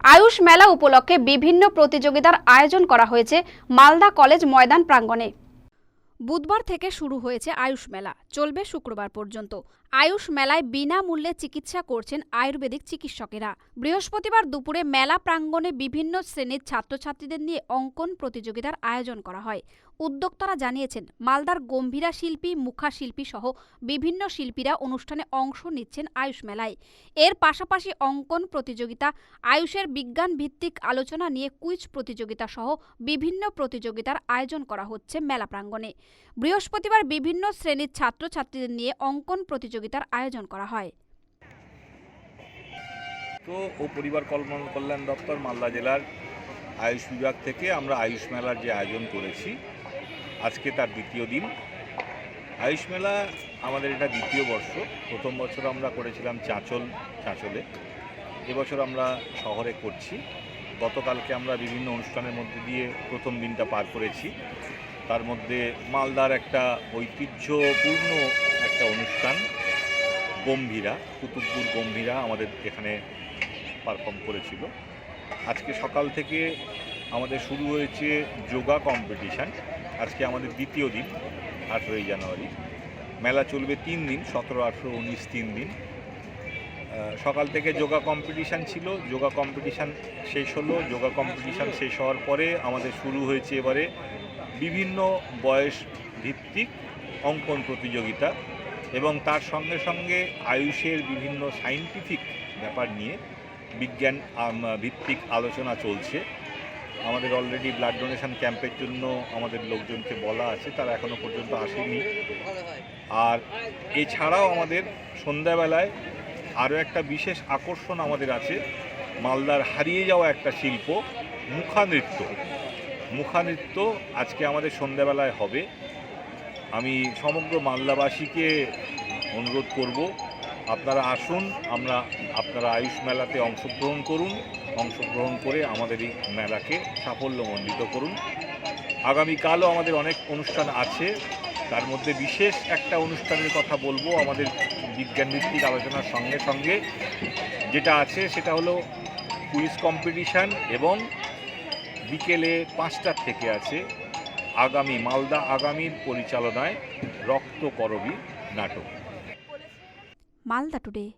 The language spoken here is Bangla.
আয়ুষ মেলা উপলক্ষে বিভিন্ন প্রতিযোগিতার আয়োজন করা হয়েছে মালদা কলেজ ময়দান প্রাঙ্গণে। বুধবার থেকে শুরু হয়েছে আয়ুষ মেলা। চলবে শুক্রবার পর্যন্ত। আয়ুষ মেলায় বিনামূল্যে চিকিৎসা করছেন আয়ুর্বেদিক চিকিৎসকেরা। বৃহস্পতিবার দুপুরে মেলা প্রাঙ্গণে বিভিন্ন শ্রেণির ছাত্রছাত্রীদের নিয়ে অঙ্কন প্রতিযোগিতার আয়োজন করা হয়। উদ্যোক্তারা জানিয়েছেন, মালদার গম্ভীরা শিল্পী, মুখা শিল্পী সহ বিভিন্ন শিল্পীরা অনুষ্ঠানে অংশ নিচ্ছেন আয়ুষ মেলায়। এর পাশাপাশি অঙ্কন প্রতিযোগিতা, আয়ুষের বিজ্ঞান ভিত্তিক আলোচনা নিয়ে কুইজ প্রতিযোগিতা সহ বিভিন্ন প্রতিযোগিতার আয়োজন করা হচ্ছে মেলা প্রাঙ্গণে। বৃহস্পতিবার বিভিন্ন শ্রেণির ছাত্রছাত্রীদের নিয়ে অঙ্কন প্রতিযোগিতার আয়োজন করা হয়। ও পরিবার কল্যাণ কল্যাণ দপ্তর মালদা জেলার আয়ুষ বিভাগ থেকে আমরা আয়ুষ মেলার যে আয়োজন করেছি, আজকে তার দ্বিতীয় দিন। আয়ুষ মেলা আমাদের এটা দ্বিতীয় বর্ষ। প্রথম বছর আমরা করেছিলাম চাঁচল চাঁচলে। এবছর আমরা শহরে করছি। গতকালকে আমরা বিভিন্ন অনুষ্ঠানের মধ্যে দিয়ে প্রথম দিনটা পার করেছি। তার মধ্যে মালদার একটা ঐতিহ্যপূর্ণ একটা অনুষ্ঠান। গম্ভীরা, কুতুবপুর গম্ভীরা আমাদের এখানে পারফর্ম করেছিল। আজকে সকাল থেকে আমাদের শুরু হয়েছে যোগা কম্পিটিশান আজকে আমাদের দ্বিতীয় দিন, আঠেরোই জানুয়ারি। মেলা চলবে তিন দিন, সতেরো, আঠেরো, উনিশ, তিন দিন। সকাল থেকে যোগা কম্পিটিশান ছিল। যোগা কম্পিটিশান শেষ হলো। যোগা কম্পিটিশান শেষ হওয়ার পরে আমাদের শুরু হয়েছে এবারে বিভিন্ন বয়স ভিত্তিক অঙ্কন প্রতিযোগিতা। এবং তার সঙ্গে সঙ্গে আয়ুষের বিভিন্ন সাইন্টিফিক ব্যাপার নিয়ে বিজ্ঞান ভিত্তিক আলোচনা চলছে। আমাদের অলরেডি ব্লাড ডোনেশন ক্যাম্পের জন্য আমাদের লোকজনকে বলা আছে, তারা এখনও পর্যন্ত আসেনি। আর এছাড়াও আমাদের সন্ধ্যাবেলায় আরও একটা বিশেষ আকর্ষণ আমাদের আছে, মালদার হারিয়ে যাওয়া একটা শিল্প মুখানৃত্য মুখানৃত্য আজকে আমাদের সন্ধ্যাবেলায় হবে। আমি সমগ্র মালদাবাসীকে অনুরোধ করব, আপনারা আসুন, আমরা আপনারা আয়ুষ মেলাতে অংশগ্রহণ করুন, অংশগ্রহণ করে আমাদের এই মেলাকে সাফল্যমণ্ডিত করুন। আগামীকালও আমাদের অনেক অনুষ্ঠান আছে, তার মধ্যে বিশেষ একটা অনুষ্ঠানের কথা বলব, আমাদের বিজ্ঞানভিত্তিক আলোচনার সঙ্গে সঙ্গে। যেটা আছে সেটা হলো কুইজ কম্পিটিশান এবং বিকেলে পাঁচটার থেকে আছে। আগামী মালদা আগামীর পরিচালনায় রক্তকরবী নাটক। মালদা টুডে।